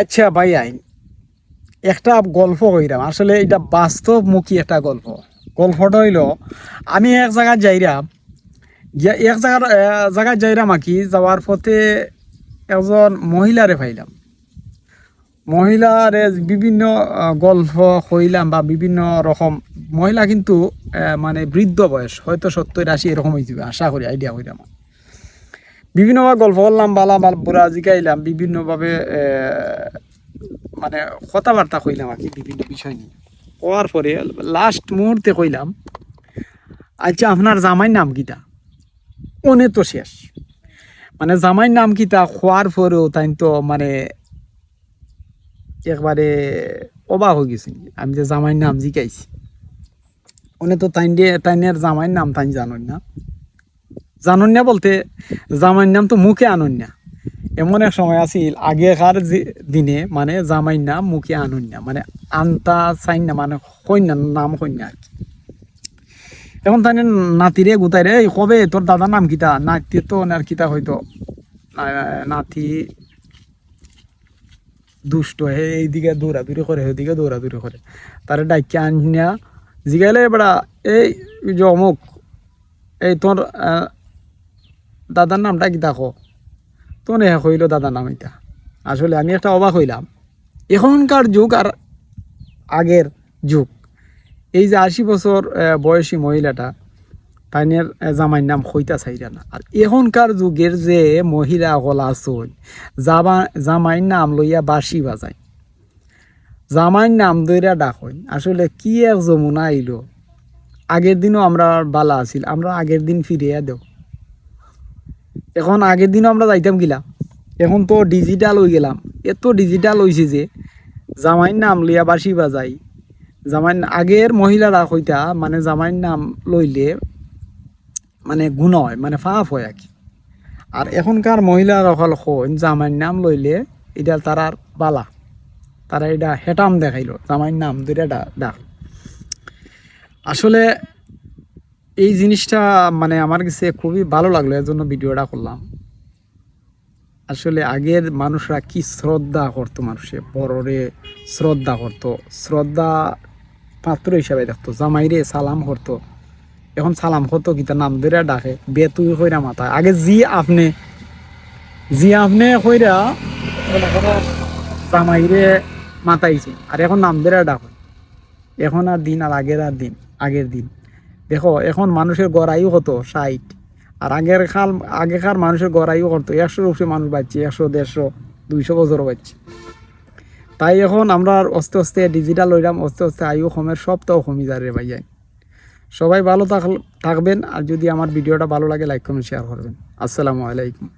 আচ্ছা ভাই আইন একটা গল্প কইরাম। আসলে এটা বাস্তবমুখী একটা গল্প। গল্পটা হইল, আমি এক জায়গায় যাইরাম এক জায়গার জায়গায় যাইরাম আর কি, যাওয়ার পথে একজন মহিলারে পাইলাম। মহিলারে বিভিন্ন গল্প হইলাম বা বিভিন্ন রকম, মহিলা কিন্তু মানে বৃদ্ধ বয়স, হয়তো সত্তর আশি এরকম হয়ে যাবে আশা করি আইডিয়া কইরাম। বিভিন্নভাবে গল্প করলাম, বালা, বাল বুড়া জিকাইলাম বিভিন্নভাবে মানে কথাবার্তা কইলাম আর কি বিভিন্ন বিষয় নিয়ে। কোয়ার পরে লাস্ট মুহূর্তে কইলাম আচ্ছা আপনার জামাইর নাম কিটা? অনে তো শেষ। মানে জামাইর নাম কিটা খোয়ার পরেও তাই তো মানে একবারে অবাক হয়ে গেছি। আমি যে জামাইর নাম জিকাইছি অনে তো তাই দিয়ে তাইনের জামাইর নাম তাই জানেন না। জানুন না বলতে জামাইর নাম তো মুখে আনুন না এমন এক সময় আছিল, আগেকার দিনে মানে জামাইর নাম মুখে আনুন না মানে আনতা চাইন না মানে কন্যা নাম কন্যা আর কি। এখন তাই নাতিরে গোটাই রে, "এই কবে? তোর দাদার নাম কিতা? নাতি তো আর কিতা হয়তো নাতি দুষ্ট, হে এইদিকে দৌড়াদৌড়ি করে ওইদিকে দৌড়াদৌড়ি করে। তারে ডাইকে আনিয়া জিগাইলে বেড়া, এই যে অমুক এই তোর দাদার নামটা কি দেখো? তো নে হইল দাদার নাম এটা। আসলে আমি একটা অবাক হইলাম। এখনকার যুগ আর আগের যুগ। এই যে আশি বছর বয়সী মহিলাটা, তাইনের জামাইর নাম হইতা চাইরা না আর এখনকার যুগের যে মহিলা হল আসল জামা জামাইর নাম লইয়া বাঁশি বাজায়। জামাইর নাম দইরা ডাকই আসলে কি এক যমুনা আইলো। আগের দিনও আমরা বালা আছিল, আমরা আগের দিন ফিরিয়া দেও। এখন আগের দিনও আমরা যাইতাম গিলা। এখন তো ডিজিটাল হয়ে গেলাম। এত ডিজিটাল হয়েছে যে জামাইর নাম লইয়া বাসি বাজাই। জামাইন আগের মহিলারা কইতা মানে জামাইর নাম লইলে মানে গুণ হয় মানে ফাফ হয় আর কি আর এখনকার মহিলারা হল কইন জামাইর নাম লইলে এটা তারার বালা। তারা এটা হেটাম দেখাইলো জামাইর নাম দুইটা ডাক। আসলে এই জিনিসটা মানে আমার কাছে খুবই ভালো লাগল, এর জন্য ভিডিওটা করলাম। আসলে আগের মানুষরা কি শ্রদ্ধা করতো মানুষে, বড়রে শ্রদ্ধা করতো। শ্রদ্ধা পাত্র হিসাবে দেখতো, জামাইরে সালাম করতো। এখন সালাম করতো কি, তার নাম ধরে ডাকে বে তুই কইরা মাথা আগে জি আপনি জি আপনি কইরা জামাইরে মাতাইছে, আর এখন নাম ধরে ডাকে। এখন আর দিন আর আগের আর দিন, আগের দিন। দেখো, এখন মানুষের গড়াইও হতো ষাট। আর আগের খাল, আগেকার মানুষের গড়াইও করতো একশোর উপরে মানুষ বাঁচছে, একশো, দেড়শো, দুইশো বছরও বাঁচছে। তাই এখন আমরা আস্তে আস্তে ডিজিটাল হইলাম, আস্তে আস্তে আয়ু কমের সবটাও কমি যায় রে ভাইয়াই সবাই ভালো থাক, থাকবেন। আর যদি আমার ভিডিওটা ভালো লাগে লাইক কমেন্ট শেয়ার করবেন। আসসালামু আলাইকুম।